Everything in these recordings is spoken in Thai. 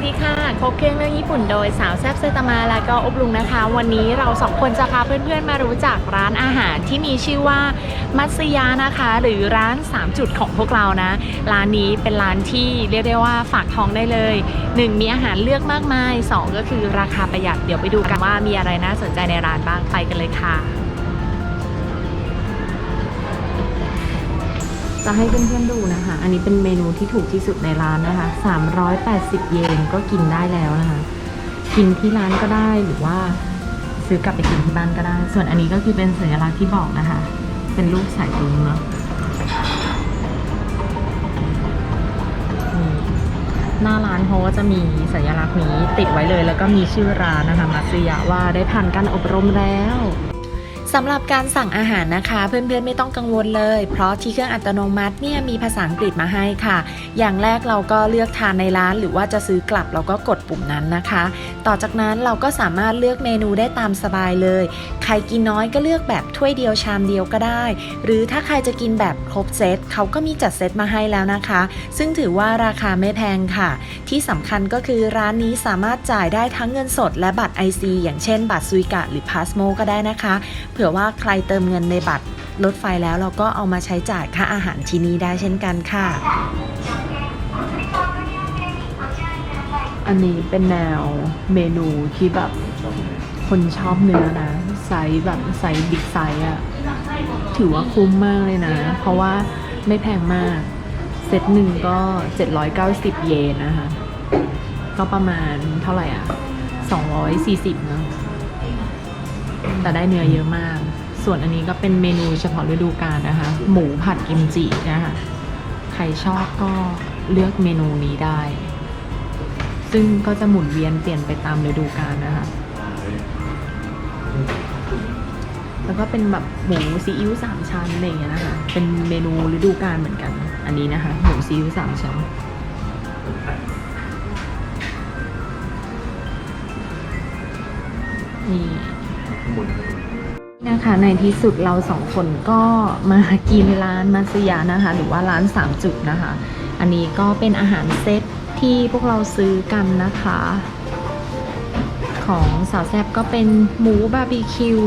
สดีค่ะคบเครื่องเรื่องญี่ปุ่นโดยสาวแซบเซตามาและก็อบลุงนะคะ วันนี้เราสองคนจะพาเพื่อนๆมารู้จักร้านอาหารที่มีชื่อว่ามัตสยะนะคะ หรือร้าน 3 จุดของพวกเรานะ ร้านนี้เป็นร้านที่เรียกได้ว่าฝากท้องได้เลย 1 มีอาหารเลือกมากมาย 2 ก็คือราคาประหยัดเดี๋ยวไปดูกันว่ามีอะไรน่าสนใจในร้านบ้างไปกันเลยค่ะ จะให้เพื่อนๆดูนะคะ อันนี้เป็นเมนูที่ถูกที่สุดในร้านนะคะ 380 เยนก็กินได้แล้วนะคะ กินที่ร้านก็ได้หรือว่าซื้อกลับไปกินที่บ้านก็ได้ ส่วนอันนี้ก็คือเป็นสัญลักษณ์ที่บอกนะคะ เป็นรูปสายรุ้งเนาะหน้าร้านเขาก็จะมีสัญลักษณ์นี้ติดไว้เลย แล้วก็มีชื่อร้านนะคะมัตสึยะว่าได้ผ่านการอบรมแล้ว สำหรับการสั่งอาหารนะคะ เพื่อนๆไม่ต้องกังวลเลย เพราะที่เครื่องอัตโนมัติเนี่ยมีภาษาอังกฤษมาให้ค่ะ อย่างแรกเราก็เลือกทานในร้าน หรือว่าจะซื้อกลับเราก็กดปุ่มนั้นนะคะ ต่อจากนั้นเราก็สามารถเลือกเมนูได้ตามสบายเลย ใครกินน้อยก็เลือกแบบถ้วยเดียวชามเดียวก็ได้ หรือถ้าใครจะกินแบบครบเซตเขาก็มีจัดเซตมาให้แล้วนะคะ ซึ่งถือว่าราคาไม่แพงค่ะ ที่สำคัญก็คือร้านนี้สามารถจ่ายได้ทั้งเงินสดและบัตร IC อย่างเช่น บัตรซุยกะหรือพาสโมก็ได้นะคะเผื่อว่าใครเติมเงินในบัตรรถไฟแล้วเราก็เอามาใช้จ่ายค่าอาหารที่นี่ได้เช่นกันค่ะ อันนี้เป็นแนวเมนูที่แบบคนชอบเนื้อนะ ไซส์แบบไซส์บิ๊กไซส์อะถือว่าคุ้มมากเลยนะ เพราะว่าไม่แพงมาก เซตหนึ่งก็ 790 เยนนะคะ ก็ประมาณเท่าไหร่อะ 240เนอะ แต่ได้เนื้อเยอะมาก ส่วนอันนี้ก็เป็นเมนูเฉพาะฤดูกาลนะคะ หมูผัดกิมจินะคะ ใครชอบก็เลือกเมนูนี้ได้ ซึ่งก็จะหมุนเวียนเปลี่ยนไปตามฤดูกาลนะคะ แล้วก็เป็นแบบหมูซีอิ๊วสามชั้นอะไรอย่างเงี้ยนะคะ เป็นเมนูฤดูกาลเหมือนกัน อันนี้นะคะ หมูซีอิ๊วสามชั้นนี่ นะคะ ในที่สุดเราสองคนก็มากินร้านมัสยานะคะ หรือว่าร้านสามจุดนะคะ อันนี้ก็เป็นอาหารเซตที่พวกเราซื้อกันนะคะ ของสาวแซบก็เป็นหมูบาร์บีคิว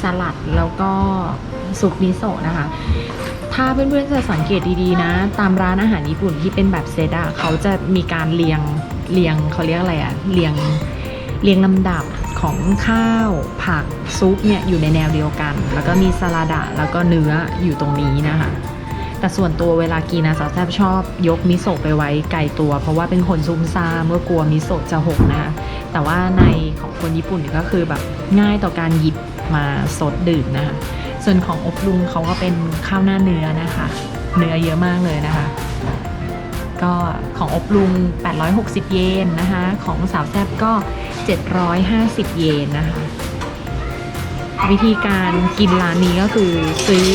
สลัดแล้วก็ซุปมิโซะนะคะ ถ้าเพื่อนๆจะสังเกตดีๆนะ ตามร้านอาหารญี่ปุ่นที่เป็นแบบเซตอะเขาจะมีการเรียงเรียงเขาเรียกอะไรอะเรียงเรียงลำดับ ของข้าวผักซุปเนี่ยอยู่ในแนวเดียวกัน แล้วก็มีสลัดะแล้วก็เนื้ออยู่ตรงนี้นะคะแต่ส่วนตัวเวลากินนะสาวแซบชอบยกมิโซะไปไว้ไกลตัว เพราะว่าเป็นคนซุ่มซ่ามก็กลัวมิโซะจะหกนะแต่ว่าในของคนญี่ปุ่นเนี่ยก็คือแบบง่ายต่อการหยิบมาสดดื่มนะคะส่วนของอบลุงเขาก็เป็นข้าวหน้าเนื้อนะคะ เนื้อเยอะมากเลยนะคะ ก็ของอบลุง 860 เยนนะคะ ของสาวแซบก็ 750 เยนนะคะ วิธีการกินร้านนี้ก็คือซื้อ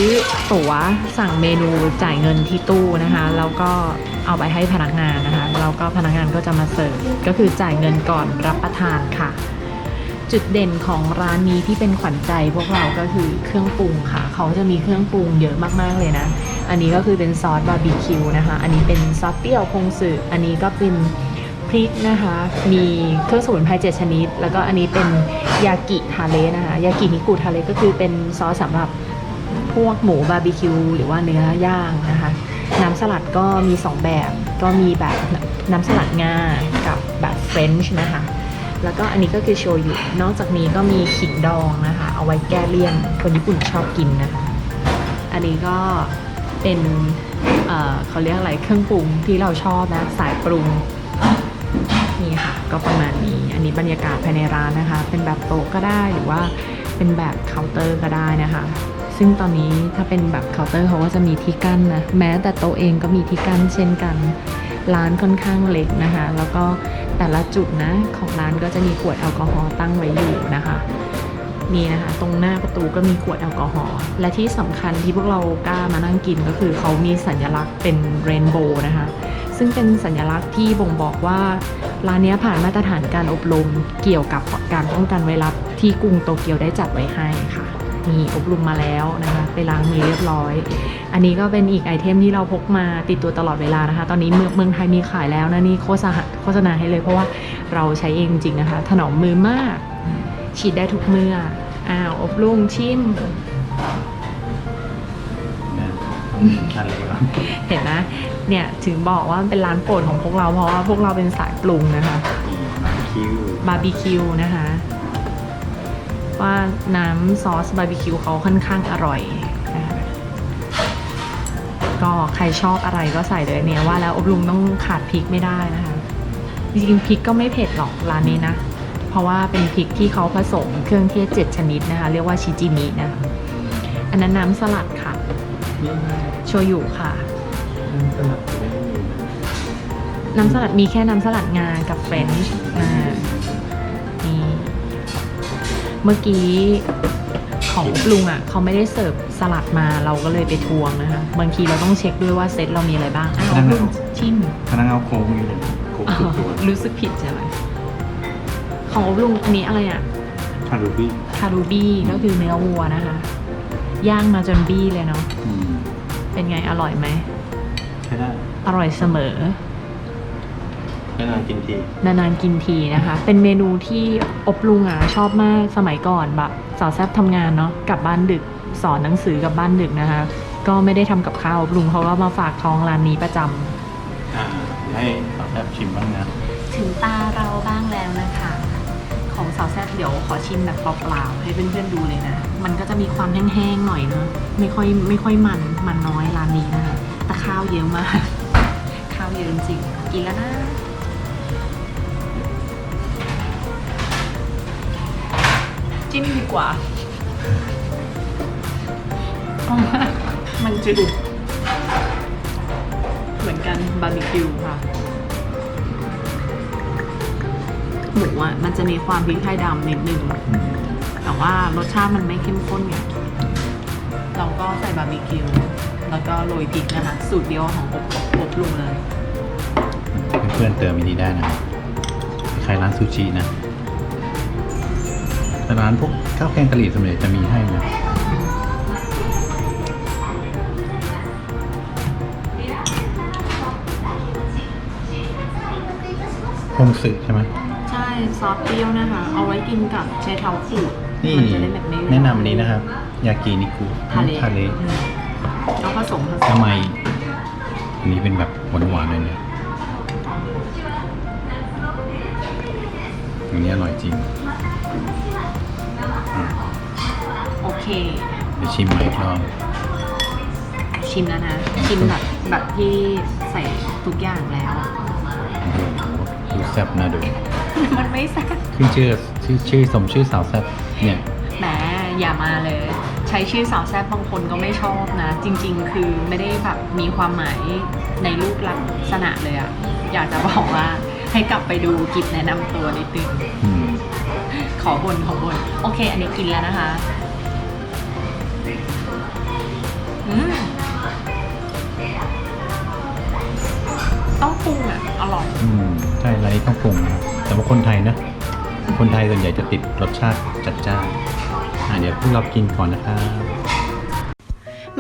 ตั๋วสั่งเมนูจ่ายเงินที่ตู้นะคะ แล้วก็เอาไปให้พนักงานนะคะแล้วก็พนักงานก็จะมาเสิร์ฟก็คือจ่ายเงินก่อนรับประทานค่ะ จุดเด่นของร้านนี้ที่เป็นขวัญใจพวกเราก็คือเครื่องปรุงค่ะ เขาจะมีเครื่องปรุงเยอะมากๆเลยนะ อันนี้ก็คือเป็นซอสบาร์บีคิวนะคะ อันนี้เป็นซอสเปรี้ยวพงสึอันนี้ก็เป็น ริกนะคะ มีเครื่องสมุนไพรเจ็ดชนิด แล้วก็อันนี้เป็นยากิทาเลนะคะ ยากินิกุทาเลก็คือเป็นซอสสำหรับพวกหมูบาร์บีคิวหรือว่าเนื้อย่างนะคะ น้ำสลัดก็มี 2 แบบ ก็มีแบบน้ำสลัดงา กับแบบเฟรนช์นะคะ แล้วก็อันนี้ก็คือโชยุ นอกจากนี้ก็มีขิงดองนะคะ เอาไว้แก้เลี่ยน คนญี่ปุ่นชอบกินนะคะ อันนี้ก็เป็นเเขาเรียกอะไรเครื่องปรุงที่เราชอบนะ สายปรุง นี่ค่ะก็ประมาณนี้ อันนี้บรรยากาศภายในร้านนะคะ เป็นแบบโต๊ะก็ได้หรือว่าเป็นแบบเคาน์เตอร์ก็ได้นะคะ ซึ่งตอนนี้ถ้าเป็นแบบเคาน์เตอร์เขาก็จะมีที่กั้นนะแม้แต่โต๊ะเองก็มีที่กั้นเช่นกันร้านค่อนข้างเล็กนะคะ แล้วก็แต่ละจุดนะของร้านก็จะมีขวดแอลกอฮอล์ตั้งไว้อยู่นะคะนี่นะคะ ตรงหน้าประตูก็มีขวดแอลกอฮอล์และที่สำคัญที่พวกเรากล้ามานั่งกินก็คือเขามีสัญลักษณ์เป็นเรนโบว์นะคะ ซึ่งเป็นสัญลักษณ์ที่บ่งบอกว่า ร้านนี้ผ่านมาตรฐานการอบรมเกี่ยวกับการป้องกันไวรัสที่กรุงโตเกียวได้จัดไว้ให้ค่ะ มีอบรมมาแล้วนะคะ ไปล้างมือเรียบร้อย อันนี้ก็เป็นอีกไอเทมที่เราพกมาติดตัวตลอดเวลานะคะ ตอนนี้เมืองเมืองไทยมีขายแล้วนะนี่โฆษณาโฆษณาให้เลยเพราะว่าเราใช้เองจริงนะคะ ถนอมมือมาก ฉีดได้ทุกเมื่ออ้าวอบลุงชิม อะไรวะเห็นนะเนี่ยถึงบอกว่ามันเป็นร้านโปรดของพวกเราเพราะว่าพวกเราเป็นสายปรุงนะคะนี่มาคิวบาร์บีคิวนะคะ ว่าน้ำซอสบาร์บีคิวเขาค่อนข้างอร่อยนะคะก็ใครชอบอะไรก็ใส่เลยเนี่ยว่าแล้วอบลุงต้องขาดพริกไม่ได้นะคะ จริงๆพริกก็ไม่เผ็ดหรอกร้านนี้นะ เพราะว่าเป็นพริกที่เขาผสมเครื่องเทศเจ็ดชนิดนะคะ เรียกว่าชิจิมินะคะ อันนั้นน้ำสลัดค่ะนี่ โชยุค่ะสลับจะได้มีน้ำสลัดมีแค่น้ำสลัดงากับเฟรนช์อ่านี่เมื่อกี้ของปรุงอะเขาไม่ได้เสิร์ฟสลัดมาเราก็เลยไปทวงนะคะ บางทีเราต้องเช็คด้วยว่าเซตเรามีอะไรบ้าง อ้าวปรุงชิมพนักงานโค้งอยู่เลยโค้งอ๋อสุดตัวรู้สึกผิดใช่ไหมของอบลุงอันนี้อะไรอะคารูบี้คารูบี้ก็คือเนื้อวัวนะคะ ย่างมาจนบี้เลยเนาะ อืมเป็นไงอร่อยไหม ใช่ได้อร่อยเสมอไม่นานกินที นานๆกินทีนะคะ เป็นเมนูที่อบลุงอะชอบมากสมัยก่อนแบบสาวแซบทำงานเนาะกลับบ้านดึกสอนหนังสือกลับบ้านดึกนะคะ ก็ไม่ได้ทำกับข้าวอบลุงเขาก็มาฝากท้องร้านนี้ประจำ อ่าเดี๋ยวให้สาวแซบชิมบ้างนะ ถึงตาเราบ้างแล้วนะคะ ขอสาวแซบเดี๋ยวขอชิมแบบเปล่าๆให้เพื่อนๆดูเลยนะ มันก็จะมีความแห้งๆหน่อยเนาะไม่ค่อยไม่ค่อยมันมันน้อยร้านนี้นะคะแต่ข้าวเยอะมาก ข้าวเยอะจริงๆกินแล้วนะจิ้มดีกว่าเพราะว่ามันจืดเหมือนกันบาร์บีคิวค่ะ หมูอะมันจะมีความพริกไทยดำนิดนึงอืมแต่ว่ารสชาติมันไม่เข้มข้นไงเราก็ใส่บาร์บีคิว แล้วก็โรยพริกนะคะ สูตรเดียวของอบอบลุงเลย เพื่อนๆเติมอันนี้ได้นะใครร้านซูชินะ แต่ร้านพวกข้าวแกงกะหรี่สำเร็จจะมีให้นะพงสึใช่ไหมใช่ ซอสเปรี้ยวนะคะ เอาไว้กินกับเชเท้าขูดนี่มัจะได้แบบไม่แนะนำอันนี้นะครับ ยากินิคุทะเลทะเลอืมแล้วผสมผสทำมไมอันนี้เป็นแบบหวานๆเลยเนี่ยอันนี้อร่อยจริงอะโอเคเดี๋ยวชิมใหม่อีกรอบชิมแล้วนะ ชิมแบบแบบที่ใส่ทุกอย่างแล้วโอ้โหดูแซ่บน่าดู มันไม่แซ่บขึ้นชื่อชื่อชื่อสมชื่อสาวแซ่บเนี่ยแหมอย่ามาเลย ใช้ชื่อสาวแซ่บบางคนก็ไม่ชอบนะ จริง ๆ คือไม่ได้แบบมีความหมายในรูปลักษณะเลยอะอยากจะบอกว่าให้กลับไปดูคลิปแนะนำตัวนิดนึงอืมขอบนขอบน โอเค อันนี้กินแล้วนะคะอืมต้องปรุงอะอร่อย อืม ใช่ร้านนี้ต้องปรุงนะครับแต่ว่าคนไทยนะ คนไทยส่วนใหญ่จะติดรสชาติจัดจ้านอะเดี๋ยวพวกเรากินก่อนนะครับ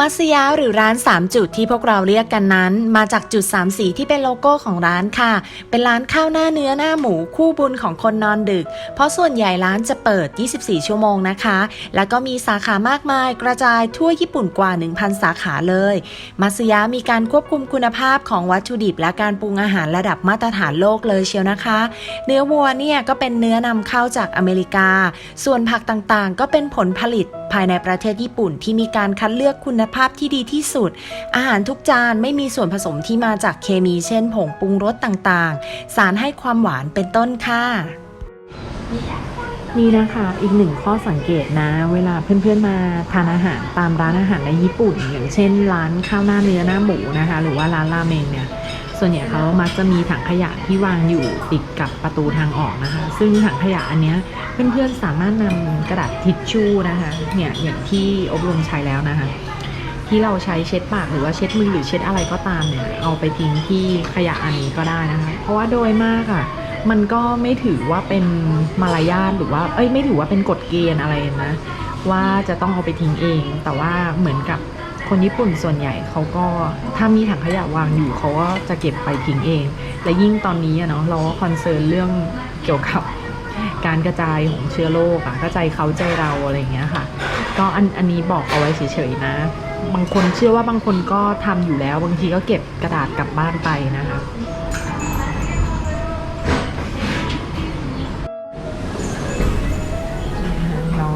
มัสยาหรือร้าน 3 จุดที่พวกเราเรียกกันนั้น มาจากจุด 3 สีที่เป็นโลโก้ของร้านค่ะ เป็นร้านข้าวหน้าเนื้อหน้าหมูคู่บุญของคนนอนดึก เพราะส่วนใหญ่ร้านจะเปิด 24 ชั่วโมงนะคะ แล้วก็มีสาขามากมายกระจายทั่วญี่ปุ่นกว่า 1,000 สาขาเลย มัสยามีการควบคุมคุณภาพของวัตถุดิบและการปรุงอาหารระดับมาตรฐานโลกเลยเชียวนะคะ เนื้อวัวเนี่ยก็เป็นเนื้อนำเข้าจากอเมริกา ส่วนผักต่างๆ ก็เป็นผลผลิต ภายในประเทศญี่ปุ่นที่มีการคัดเลือกคุณภาพที่ดีที่สุด อาหารทุกจานไม่มีส่วนผสมที่มาจากเคมีเช่นผงปรุงรสต่างๆ สารให้ความหวานเป็นต้นค่ะนี่นะคะอีกหนึ่งข้อสังเกตนะ เวลาเพื่อนๆมาทานอาหารตามร้านอาหารในญี่ปุ่น อย่างเช่น ร้านข้าวหน้าเนื้อหน้าหมูนะคะ หรือว่าร้านราเมงเนี่ย ส่วนใหญ่เขามักจะมีถังขยะที่วางอยู่ติดกับประตูทางออกนะคะ ซึ่งถังขยะอันเนี้ยเพื่อนๆสามารถนำกระดาษทิชชู่นะคะเนี่ยอย่างที่อบรมใช้แล้วนะคะ ที่เราใช้เช็ดปากหรือว่าเช็ดมือหรือเช็ดอะไรก็ตามเนี่ยเอาไปทิ้งที่ขยะอันนี้ก็ได้นะคะ เพราะว่าโดยมากอะมันก็ไม่ถือว่าเป็นมารยาทหรือว่าเอ้ยไม่ถือว่าเป็นกฎเกณฑ์อะไรนะว่าจะต้องเอาไปทิ้งเอง แต่ว่าเหมือนกับ คนญี่ปุ่นส่วนใหญ่เขาก็ถ้ามีถังขยะวางอยู่เขาก็จะเก็บไปทิ้งเอง และยิ่งตอนนี้เนาะเราก็คอนเซิร์นเรื่องเกี่ยวกับการกระจายของเชื้อโรคอะกระจายเขาใจเราอะไรอย่างเงี้ยค่ะ ก็อันอันนี้บอกเอาไว้เฉยๆนะ บางคนเชื่อว่าบางคนก็ทำอยู่แล้ว บางทีก็เก็บกระดาษกลับบ้านไปนะคะแล้ว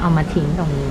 เอามาทิ้งตรงนี้